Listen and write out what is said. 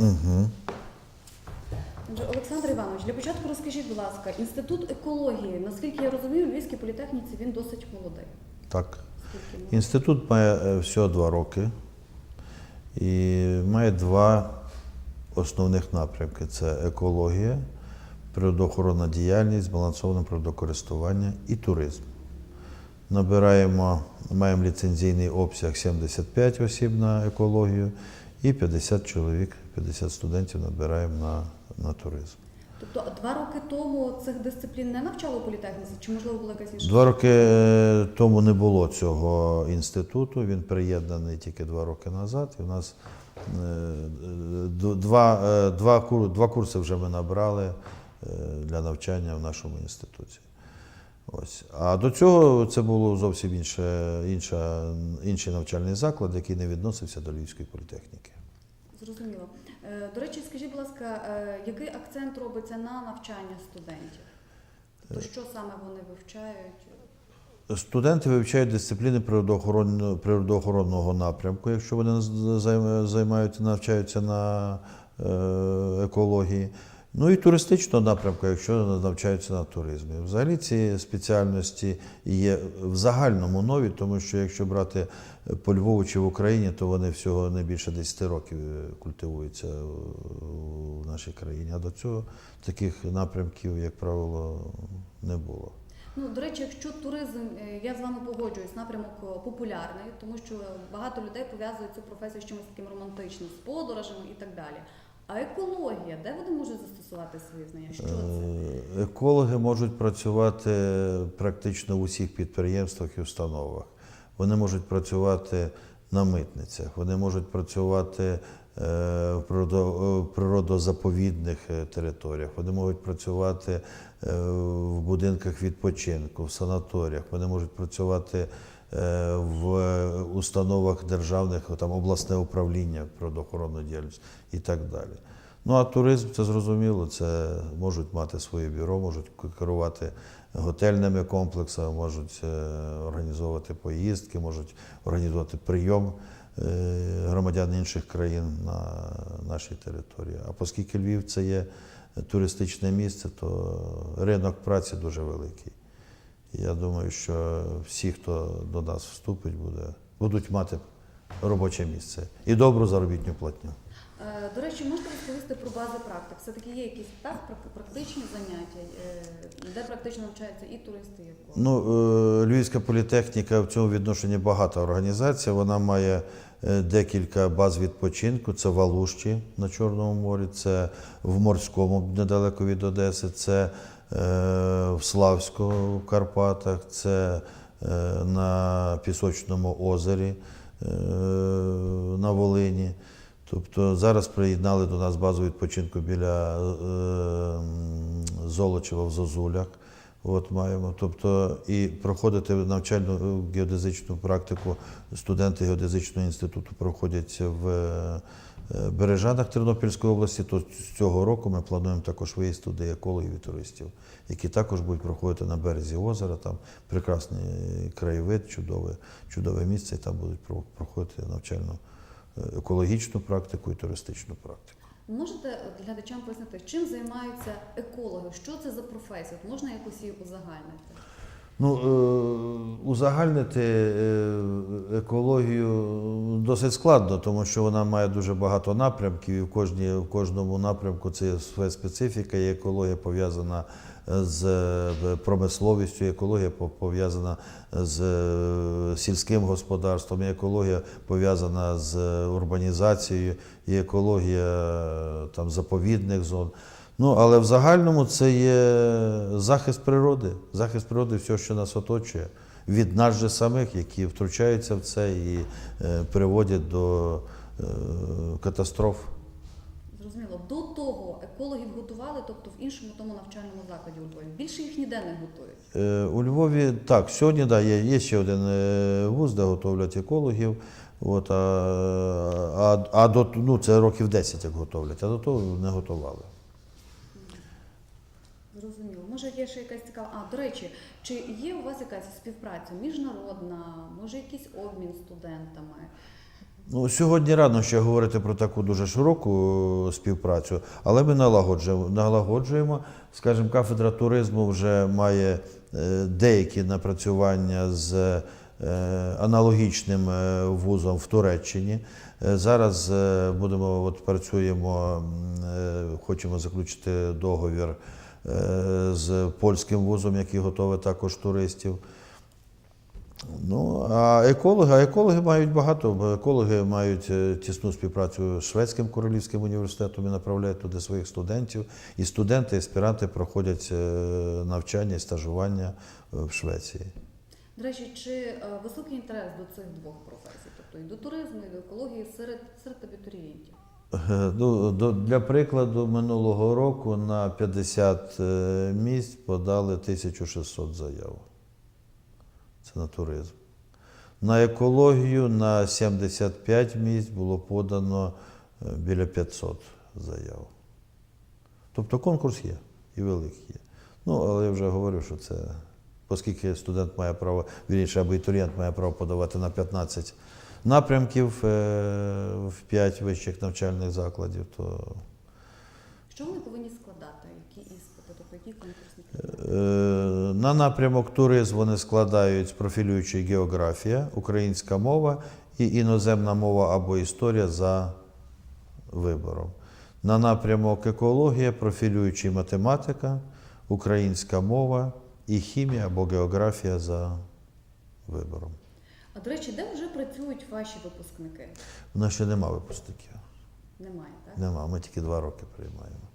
Угу. Отже, Олександр Іванович, для початку розкажіть, будь ласка, інститут екології, наскільки я розумію, у Львівській політехніці він досить молодий. Так. Скільки? Інститут має е, всього два роки і має два основних напрямки: це екологія, природоохоронна діяльність, збалансоване природокористування і туризм. Набираємо, маємо ліцензійний обсяг 75 осіб на екологію і 50 чоловік, 50 студентів набираємо на, на туризм. Тобто два роки тому цих дисциплін не навчало політехніці, чи можливо була якась інша? Два роки е, тому не було цього інституту. Він приєднаний тільки два роки назад. І в нас е, два, е, два, два курси вже ми набрали для навчання в нашому інституті. Ось. А до цього це було зовсім інше, інша, інший навчальний заклад, який не відносився до Львівської політехніки. Зрозуміло. Е, До речі, скажіть, будь ласка, е, який акцент робиться на навчання студентів? Тобто, що саме вони вивчають? Студенти вивчають дисципліни природоохоронного, напрямку, якщо вони займаються, навчаються на екології. Ну і туристичного напрямку, якщо навчаються на туризмі. Взагалі ці спеціальності є в загальному нові, тому що якщо брати по Львову чи в Україні, то вони всього не більше 10 років е, культивуються в нашій країні. А до цього таких напрямків, як правило, не було. Ну, до речі, якщо туризм, е, я з вами погоджуюсь, напрямок е, популярний, тому що багато людей пов'язують цю професію з чимось таким романтичним, з подорожами і так далі. А екологія, де вони можуть застосувати свої знання? Що це? Е, Екологи можуть працювати практично в усіх підприємствах і установах. Вони можуть працювати на митницях, вони можуть працювати е, в природо- природозаповідних е, територіях, вони можуть працювати е, в будинках відпочинку, в санаторіях, вони можуть працювати е, в установах державних, там обласне управління природоохоронної діяльності і так далі. Ну а туризм це зрозуміло, це можуть мати своє бюро, можуть керувати готельними комплексами, можуть е, організовувати поїздки, можуть організувати прийом е, громадян інших країн на нашій території. А оскільки Львів це є туристичне місце, то ринок праці дуже великий. Я думаю, що всі, хто до нас вступить, буде, будуть мати робоче місце і добру заробітну платню. Е, До речі, можете розповісти про бази практик? Все-таки є якісь так, прак- практичні заняття, е, де практично навчаються і туристи, і? Ну, е, Львівська політехніка в цьому відношенні багата організація. Вона має декілька баз відпочинку. Це в на Чорному морі, це в Морському, недалеко від Одеси, це в Славську в Карпатах, це е, на Пісочному озері е, на Волині. Тобто зараз приєднали до нас базу відпочинку біля е, Золочева в Зозулях. От маємо. Тобто і проходити навчальну геодезичну практику студенти геодезичного інституту проходять в е, Бережанах Тернопільської області. То з цього року ми плануємо також виїзд туди екологів і туристів, які також будуть проходити на березі озера. Там прекрасний краєвид, чудове, чудове місце, і там будуть про- проходити навчальну е, екологічну практику і туристичну практику. Можете глядачам пояснити, чим займаються екологи? Що це за професія? От можна якось її узагальнити? Ну, е, узагальнити е, екологію досить складно, тому що вона має дуже багато напрямків, і в, кожній, в кожному напрямку це своя специфіка, і екологія пов'язана з е, промисловістю, і екологія пов'язана з сільським господарством, екологія пов'язана з урбанізацією, і екологія там, заповідних зон. Ну, але в загальному це є захист природи, захист природи всього, що нас оточує, від нас же самих, які втручаються в це і е, приводять до е, катастроф. Зрозуміло, до того екологів готували, тобто в іншому тому навчальному закладі у Львові. Більше їх ніде не готують. Е, у Львові так, сьогодні да, є, є ще один е, вуз, де готовлять екологів. От, а, а, а до, ну, це років 10 як готовлять, а до того не готували. Зрозуміло. Може, є ще якась цікава. А, до речі, чи є у вас якась співпраця міжнародна, може якийсь обмін студентами? Ну, сьогодні рано ще говорити про таку дуже широку е, співпрацю, але ми налагоджуємо. налагоджуємо. Скажімо, кафедра туризму вже має е, деякі напрацювання з е, аналогічним вузом в Туреччині. Зараз будемо, от працюємо, хочемо заключити договір з польським вузом, який готовий також туристів. Ну, а екологи, а екологи мають багато, екологи мають е, тісну співпрацю з Шведським королівським університетом і направляють туди своїх студентів. І студенти, і аспіранти проходять е, навчання і стажування е, в Швеції. До речі, чи е, високий інтерес до цих двох професій, тобто і до туризму, і до екології серед, серед абітурієнтів? Е, Ну, для прикладу, минулого року на 50 е, місць подали 1600 заяв. Це на туризм. На екологію на 75 місць було подано е, біля 500 заяв. Тобто конкурс є і великий є. Ну, але я вже говорив, що це, оскільки студент має право, вірніше, абітурієнт має право подавати на 15 напрямків е, в 5 вищих навчальних закладів, то Що вони повинні складати? Які іспити, тобто які конкурсні Е. На напрямок туризм вони складають профілюючий географія, українська мова і іноземна мова або історія за вибором. На напрямок екологія, профілюючий математика, українська мова і хімія або географія за вибором. А до речі, де вже працюють ваші випускники? У нас ще нема випускників. Немає, так? Нема, ми тільки два роки приймаємо.